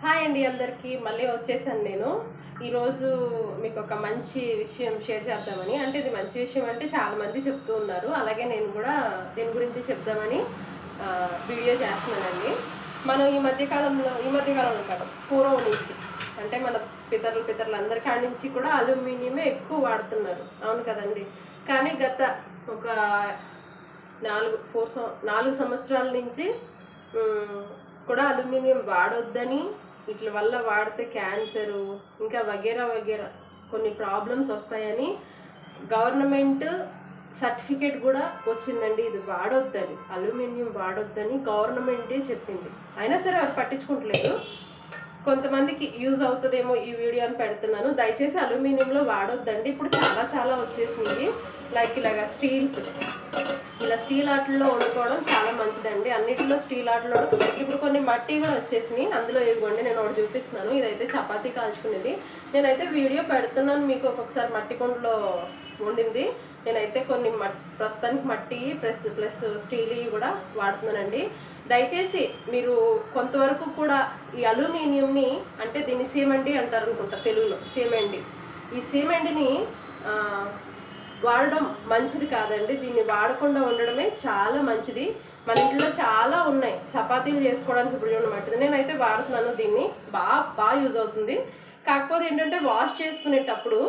Hi అండి అందరికీ. మళ్ళీ వచ్చేసాను నేను. ఈరోజు మీకు ఒక మంచి విషయం షేర్ చేద్దామని. అంటే ఇది మంచి విషయం అంటే చాలామంది చెప్తూ ఉన్నారు. అలాగే నేను కూడా దీని గురించి చెప్దామని వీడియో చేస్తున్నానండి. మనం ఈ మధ్యకాలంలో ఈ మధ్యకాలంలో కాదు పూర్వం నుంచి అంటే మన పితరులు పితరులు అందరి కాడి నుంచి కూడా అల్యూమినియమే ఎక్కువ వాడుతున్నారు. అవును కదండి? కానీ గత ఒక నాలుగు ఫోర్ సం నాలుగు సంవత్సరాల నుంచి కూడా అల్యూమినియం వాడొద్దని వీటి వల్ల వాడితే క్యాన్సరు ఇంకా వగేరా వగేరా కొన్ని ప్రాబ్లమ్స్ వస్తాయని గవర్నమెంట్ సర్టిఫికేట్ కూడా వచ్చిందండి. ఇది వాడొద్దని అల్యూమినియం వాడొద్దని గవర్నమెంటే చెప్పింది. అయినా సరే అది పట్టించుకుంటలేదు. కొంతమందికి యూజ్ అవుతుందేమో ఈ వీడియో అని పెడుతున్నాను. దయచేసి అల్యూమినియంలో వాడొద్దండి. ఇప్పుడు చాలా చాలా వచ్చేసింది. లైక్ ఇలాగా స్టీల్స్. ఇలా స్టీల్ ఆటల్లో వండుకోవడం చాలా మంచిదండి. అన్నిటిలో స్టీల్ ఆటలో ఇప్పుడు కొన్ని మట్టి కూడా వచ్చేసినాయి. అందులో ఇవ్వండి నేను ఒకటి చూపిస్తున్నాను. ఇదైతే చపాతీ కాల్చుకునేది. నేనైతే వీడియో పెడుతున్నాను. మీకు ఒక్కొక్కసారి మట్టి కొండలో వండింది. నేనైతే కొన్ని ప్రస్తుతానికి మట్టి ప్లస్ ప్లస్ స్టీల్ కూడా వాడుతున్నానండి. దయచేసి మీరు కొంతవరకు కూడా ఈ అల్యూమినియంని అంటే దీన్ని సీమెండి అంటారు అనుకుంటా తెలుగులో సీమెండి. ఈ సీమెండిని వాడడం మంచిది కాదండి. దీన్ని వాడకుండా ఉండడమే చాలా మంచిది. మన ఇంట్లో చాలా ఉన్నాయి. చపాతీలు చేసుకోవడానికి ఇప్పుడు అనమాట నేనైతే వాడుతున్నాను దీన్ని. బాగా బాగా యూజ్ అవుతుంది. కాకపోతే ఏంటంటే వాష్ చేసుకునేటప్పుడు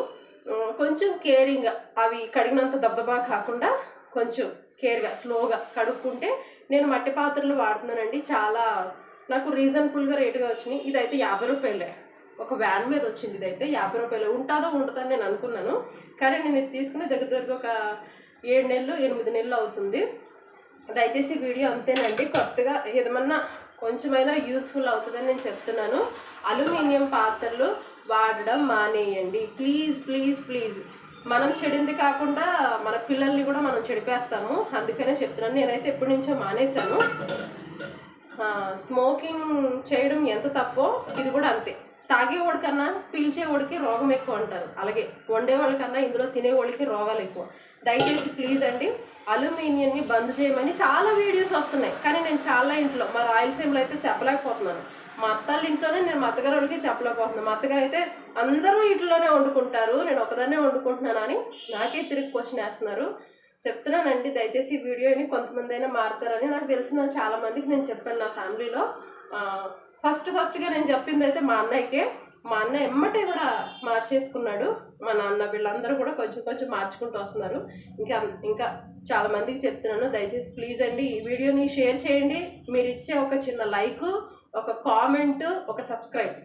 కొంచెం కేరింగ్ అవి కడిగినంత దెబ్బగా కాకుండా కొంచెం కేర్గా స్లోగా కడుక్కుంటే నేను మట్టి పాత్రలు వాడుతున్నానండి. చాలా నాకు రీజనబుల్గా రేటుగా వచ్చినాయి. ఇదైతే యాభై రూపాయలే. ఒక వ్యాన్ మీద వచ్చింది ఇదైతే యాభై రూపాయలు. ఉంటుందో ఉంటుందని నేను అనుకున్నాను. కానీ నేను ఇది తీసుకుని దగ్గర దగ్గర ఒక ఏడు నెలలు ఎనిమిది నెలలు అవుతుంది. దయచేసి వీడియో అంతేనండి. కొత్తగా ఏదమన్నా కొంచెమైనా యూస్ఫుల్ అవుతుందని నేను చెప్తున్నాను. అల్యూమినియం పాత్రలు వాడడం మానేయండి. Please please please. మనం చెడింది కాకుండా మన పిల్లల్ని కూడా మనం చెడిపేస్తాము. అందుకనే చెప్తున్నాను. నేనైతే ఎప్పటి నుంచో మానేశాను. స్మోకింగ్ చేయడం ఎంత తప్పో ఇది కూడా అంతే. తాగేవాడి కన్నా పీల్చేవాడికి రోగం ఎక్కువ అంటారు. అలాగే వండేవాళ్ళకన్నా ఇందులో తినేవాళ్ళకి రోగాలు ఎక్కువ. దయచేసి ప్లీజ్ అండి అల్యూమినియంని బంద్ చేయమని చాలా వీడియోస్ వస్తున్నాయి. కానీ నేను చాలా ఇంట్లో మా రాయలసీమలో అయితే చెప్పలేకపోతున్నాను. మా అత్తాళ్ళ ఇంట్లోనే నేను మా అత్తగారు వాళ్ళకి చెప్పలేకపోతున్నాను మా అత్తగారు అయితే అందరూ ఇంట్లోనే వండుకుంటారు నేను ఒకదాన్నే వండుకుంటున్నాను అని నాకే తిరిగి క్వశ్చన్ వేస్తున్నారు. చెప్తున్నానండి దయచేసి ఈ వీడియోని కొంతమంది అయినా మారుతారని నాకు తెలిసిన చాలా మందికి నేను చెప్పాను నా ఫ్యామిలీలో. ఫస్ట్ ఫస్ట్గా నేను చెప్పింది అయితే మా అన్నయ్యకే. మా అన్న ఎమ్మటే కూడా మార్చేసుకున్నాడు. మా నాన్న వీళ్ళందరూ కూడా కొంచెం కొంచెం మార్చుకుంటూ వస్తున్నారు. ఇంకా ఇంకా చాలా మందికి చెప్తున్నాను దయచేసి ప్లీజ్ అండి ఈ వీడియోని షేర్ చేయండి. మీరు ఇచ్చే ఒక చిన్న లైకు ఒక కామెంట్ ఒక సబ్స్క్రైబ్